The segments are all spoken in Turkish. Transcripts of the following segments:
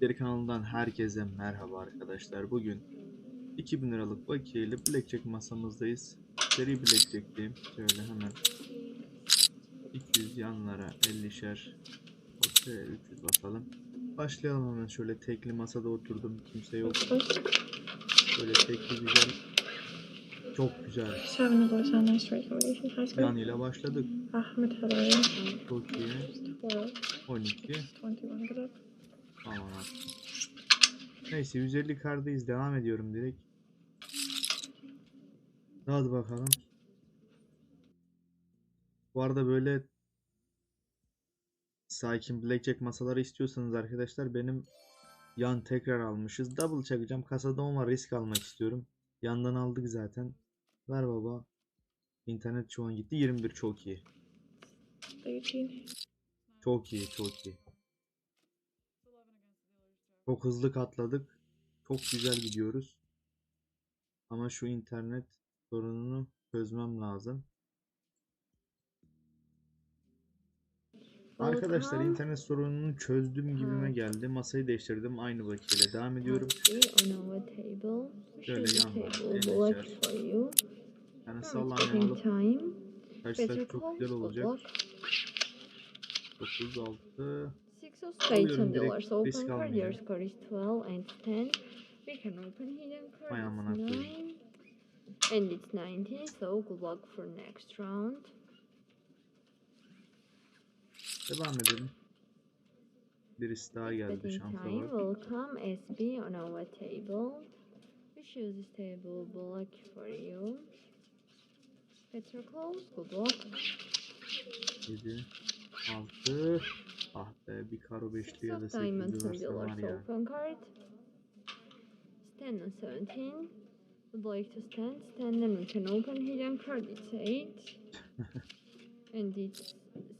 Geri kanalından herkese merhaba arkadaşlar. Bugün 2000 liralık bakiye ile Blackjack masamızdayız. Seri Blackjack'teyim. Şöyle hemen 200 yanlara 50'şer ortaya 300 basalım. Başlayalım hemen şöyle tekli masada oturdum. Kimse yok. Şöyle tekli güzel. Çok güzel. Yan ile başladık. Ahmed Helal. Çok iyi. 12. 12. 21 good. Aman. Neyse 150 kardayız. Devam ediyorum direkt. Hadi bakalım. Bu arada böyle sakin blackjack masaları istiyorsanız arkadaşlar benim yan tekrar almışız. Double çakacağım. Kasada 10 var. Risk almak istiyorum. Yandan aldık zaten. Ver baba. İnternet şu an gitti. 21 çok iyi. 18. Çok iyi, çok iyi. Çok hızlı katladık. Çok güzel gidiyoruz. Ama şu internet sorununu çözmem lazım. Arkadaşlar internet sorununu çözdüm gibime geldi. Masayı değiştirdim. Aynı bakiyle devam ediyorum. Şöyle yan Yani sallanmayalım. Kaçsak çok güzel olacak. 36 Six of spades direkt, dealers open card. Your score is 12 and 10. We can open hidden card. Vay It's amına koyayım. 9. And it's 19, so good luck for next round. devam edelim. Birisi daha geldi şansa time bak. will come SB on our table. We choose this table black for you. Close, good luck. 7 6 Ah be bir karo beşli ya da sekizli on var ya. open card. Stand on 17. Would like to stand. Stand and we can open hidden card. It's 8. and it's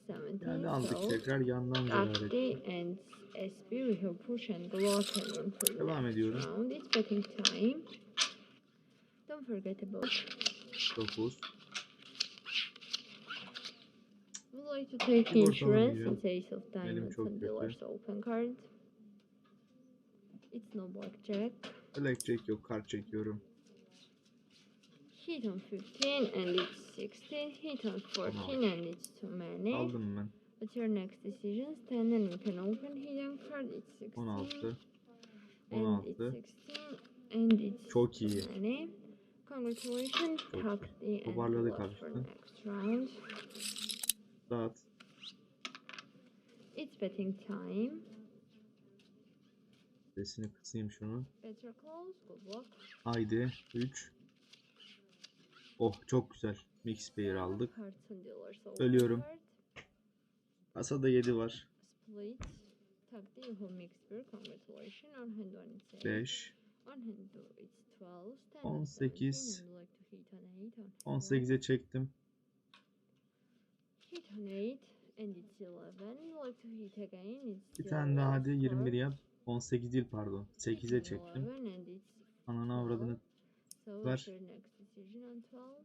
17. Yani aldık so tekrar yandan zarar ettik. And SB we have push and block and room for the Devam next ediyorum. round. It's betting time. Don't forget about 9 Would like to take insurance. It's ace of diamonds and dealers open card. It's no blackjack. Blackjack yok kart çekiyorum. Hit on 15 and it's 16. Hit on 14 and it's too many. Aldım ben. What's your next decision? Stand and we can open hidden card. It's 16. 16 And it's 16 16. And it's Çok iyi. many. Congratulations. Çok iyi. Toparladık good Dağıt. It's betting time. Sesini kısayım şunu. Better close. Good luck. Haydi 3 Oh çok güzel. Mix pair aldık. Ölüyorum. Kasada 7 var. Split. Takti you have mixed beer. Congratulations. On hand one it's 8. 5 On hand two it's 12. Stand on 18. 17 and like to hit on 8. On hand one. 18'e çektim. Hit on 8 and it's 11. Like to hit again. It's Bir tane daha hadi last 21 card. yap. 18 değil pardon. 8'e çektim. 11 and it's Ananı avradını. Ver. what's your next decision on 12?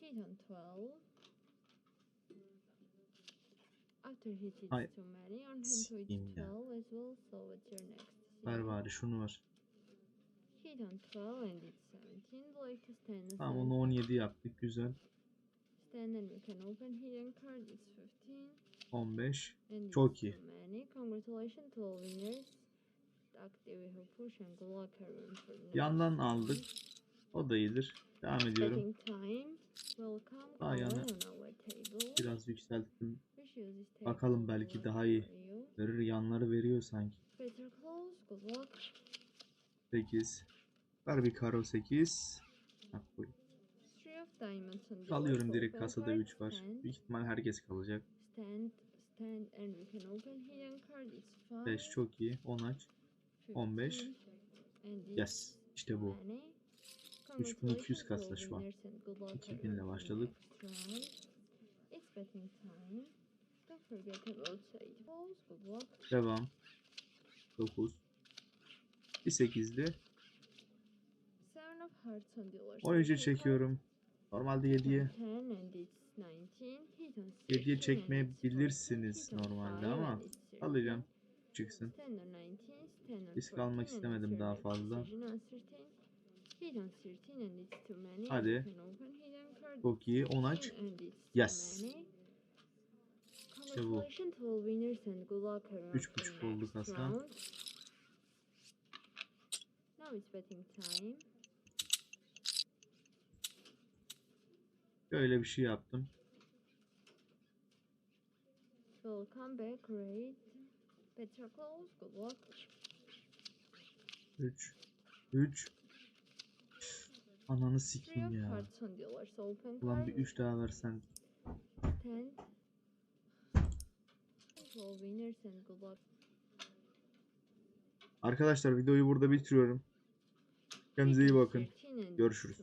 Hit on 12. After hit it's Ay, too many. On hand to sikeyim it's ya. 12 as well. So what's your next Ver bari şunu ver. Hit on 12 and it's 17. Like to stand on Tamam 17. onu 17 yaptık. Güzel. Stand and we can open hidden card. It's 15. 15. And Çok iyi. many. Congratulations to all winners. Active have push and good luck everyone for next Yandan aldık. O da iyidir. Devam ediyorum. Betting time. Welcome. Daha yana. Biraz yükselttim. Bakalım belki daha iyi. Verir yanları veriyor sanki. Better close. Good luck. 8. Ver bir karo 8. Bak bu. Three of diamonds on the Alıyorum left, direkt kasada card, 3 var. Büyük ihtimal herkes kalacak. stand, stand, and we can open hidden card. It's five. 5 çok iyi. 10 aç. 15. 15. And it's Yes. İşte bu. many. 3200 Congratulations to kasa all şu an. winners and good luck 2000 ile başladık. Devam. 9. Bir 8'li. Seven of hearts on the left. 13'e open card. çekiyorum. Normalde 7'ye 10 and it's 19. Hit on 7'ye 16 and çekmeyebilirsiniz it's 14. Hit on normalde ama and it's 30. alacağım. çıksın. Stand on 19, stand on Risk almak 14 and istemedim daha fazla. decision on 13. Hit on 13 and it's too many. Hadi. Çok iyi. 10 aç. 15 and it's too Yes. İşte bu. Congratulations to all winners and good luck around Üç the buçuk oldu next kasa. round. Now it's betting time. Böyle bir şey yaptım. Welcome back, great. Better close, good luck. 3 3 Ananı sikeyim ya. Ulan bir card. 3 daha versen. Ten. To all winners and good luck. Arkadaşlar videoyu burada bitiriyorum. Kendinize iyi bakın. Görüşürüz.